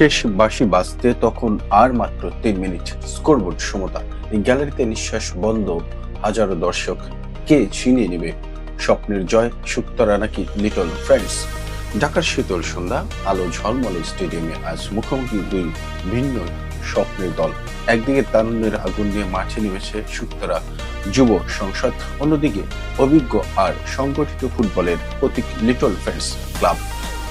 শেষ বাঁশি বাজতে তখন আর মাত্র তিন মিনিট। স্কোরবোর্ড সমতা। গ্যালারিতে নিঃশ্বাস বন্ধ। হাজারো দর্শক কে ছিনিয়ে নেবে? স্বপ্নের জয়, সুক্তরা নাকি লিটল ফ্রেন্ডস? ঢাকার শীতল সন্ধ্যা, আলো ঝলমলে স্টেডিয়ামে আজ মুখোমুখি দুই ভিন্ন স্বপ্নের দল। একদিকে তারুণ্যের আগুন নিয়ে মাঠে নেমেছে সুক্তরা যুব সংসদ, অন্যদিকে অভিজ্ঞ আর সংগঠিত ফুটবলের প্রতীক লিটল ফ্রেন্ডস ক্লাব।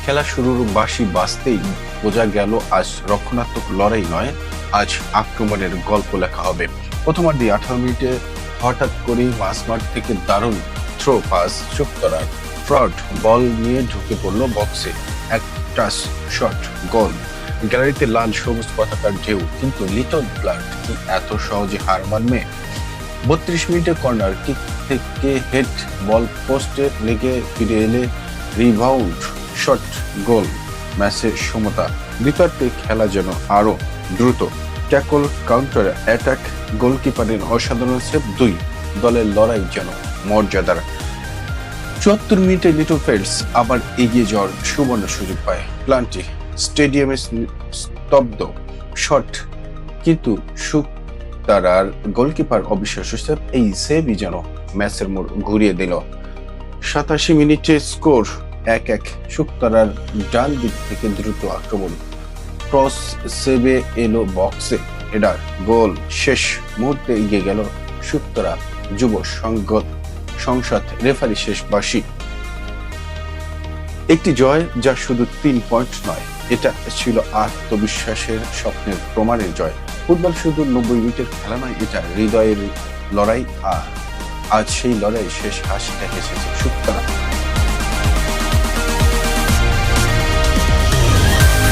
খেলা শুরুর বাসি বাঁচতেই বোঝা গেল, আজ রক্ষণাত্মক লড়াই নয়, আজ আক্রমণের গল্প লেখা হবে। প্রথমার্ধে আঠারো মিনিটে হঠাৎ করেই মাঝমাঠ থেকে দারুণ থ্রো পাস সুক্তরা ফ্রড বল নিয়ে ঢুকে পড়ল বক্সে। এক টাচ শট গোল গ্যালারিতে লাল সবুজ পতাকার ঢেউ, কিন্তু লিটল ব্লাড কি এত সহজে হার মানবে? বত্রিশ মিনিটে কর্নার কিক থেকে হেড বল পোস্টে লেগে ফিরে এলে রিবাউন্ড শট, গোল, ম্যাচের সমতা। দ্বিতীয়ার্ধে খেলা যেন আরও দ্রুত। ট্যাকল, কাউন্টার, অ্যাটাক, গোলকিপারের অসাধারণ সেভ দুই। দলের লড়াই যেন মর্যাদার। চুয়াত্তর মিনিটে লিটল ফেল্ডস আবার এগিয়ে যাওয়ার সুবর্ণ সুযোগ পায়। প্লান্টি, স্টেডিয়ামে স্তব্ধ শট। কিন্তু সুখ তারার গোলকিপার অবিশ্বাস্য সেভ। এই সেভই যেন ম্যাচের মোড় ঘুরিয়ে দিল। সাতাশি মিনিটে স্কোর এক এক শুক্তারার ডান দিক থেকে দ্রুত আক্রমণ। ক্রস সেভে এলো বক্সে। হেডার গোল শেষ মুহূর্তে এগিয়ে গেল শুক্তরা যুব সংগত সংসদ রেফারি শেষ বাসী একটি জয় যা শুধু তিন পয়েন্ট নয়, এটা ছিল আত্মবিশ্বাসের স্বপ্নের প্রমাণের জয়। ফুটবল শুধু নব্বই মিনিটের খেলা নয়, এটা হৃদয়ের লড়াই। আর আজ সেই লড়াই শেষ হাসিটা হেসেছে সুক্তরা